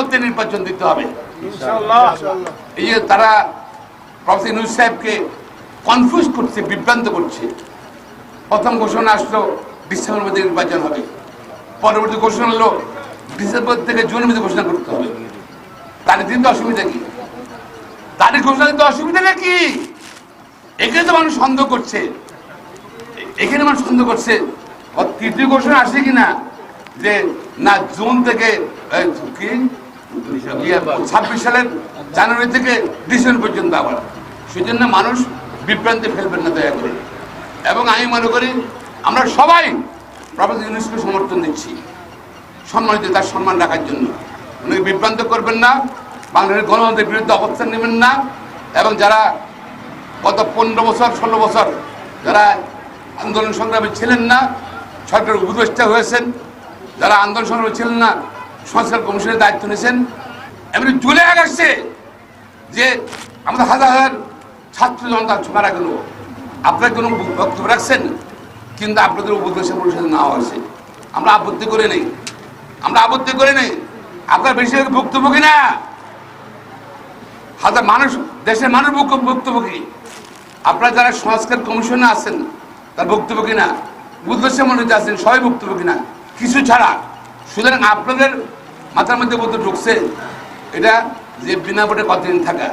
মধ্যে নির্বাচন দিতে হবে। এই যে তারা প্রফেসর ইউনুস সাহেবকে কনফিউজ করছে বিভ্রান্ত করছে। প্রথম ঘোষণা আসলো ডিসেম্বর মধ্যে নির্বাচন হবে। পরবর্তী ঘোষণা হলো ডিসেম্বর থেকে জুনের মধ্যে ঘোষণা করতে হবে। তারিখ দিন তো অসুবিধা কি? তারিখ ঘোষণা দিতে অসুবিধা কি এখানে তো মানুষ সন্দেহ করছে। এখানে মানুষ সন্দেহ করছে। তৃতীয় ঘোষণা আসে কিনা? যে না জুন থেকে কি? ছাব্বিশ সালের জানুয়ারি থেকে ডিসেম্বর পর্যন্ত আবার। সেই জন্য মানুষ বিভ্রান্তি ফেলবেন না দয়া করে। এবং আমি মনে করি, আমরা সবাই প্রফেসর ইউনুসকে সমর্থন দিচ্ছি সম্মানিত তার সম্মান রাখার জন্য। উনি বিভ্রান্ত করবেন না, বাংলাদেশের গণতন্ত্রের বিরুদ্ধে অবস্থান নেবেন না, এবং যারা গত পনেরো বছর, ষোলো বছর যারা আন্দোলন সংগ্রামে ছিলেন না সরকার উপদেষ্টা হয়েছেন, যারা আন্দোলন সংগ্রামে ছিলেন না সংস্কার কমিশনের দায়িত্ব নিয়েছেন। এমনি চলে গেছে যে আমাদের হাজার হাজার ছাত্র জনতা মারা গেল আপনারা কোনো বক্তব্য রাখছেন, কিন্তু আপনাদের উপদেশে পরিষদে নাও আছে আমরা আপত্তি করে নেই। আমরা আপত্তি করে নেই। আপনার বেশি ভুক্তভোগী না? হাজার মানুষ, দেশের মানুষ ভুক্ত- ভুক্তভোগী আপনারা যারা সংস্কার কমিশনে আছেন, তার ভুক্তভোগী না? উদ্দেশ্যে মনোনীত আছেন, সবাই ভুক্তভোগী না? কিছু ছাড়া। সুতরাং আপনাদের মাথার মধ্যে বলতে ঢুকছে, এটা যে বিনা ভোটে কতদিন থাকা,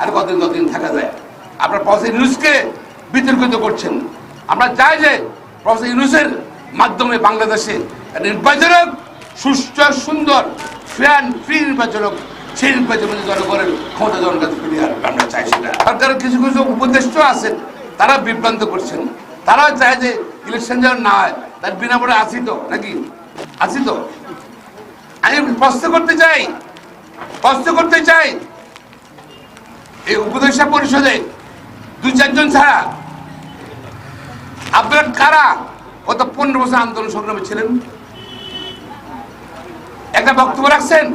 আর কতদিন কতদিন থাকা যায়। আপনার প্রফেসর ইউনুসকে বিতর্কিত করছেন। আমরা চাই যে প্রফেসর ইউনুসের মাধ্যমে বাংলাদেশে নির্বাচন সুষ্ঠু সুন্দর ফ্যান ফ্রি নির্বাচন সেই নির্বাচনে জনগণের ক্ষমতা জনগণের কাছে ফিরিয়ে আনবে। আমরা চাই সেটা। সরকারের কিছু কিছু উপদেষ্টা আছেন, তারা বিভ্রান্ত করছেন। তারাও চায় যে ইলেকশন যেন না হয়। তার বিনা ভোটে আছি তো, নাকি? আছি তো। আমি প্রশ্ন করতে চাই, প্রশ্ন করতে চাই। এই উপদেষ্টা পরিষদে দু চারজন ছাড়া আপনার কারা? গত পনেরো বছর আন্দোলন সংগ্রামে ছিলেন? একটা বক্তব্য রাখছেন?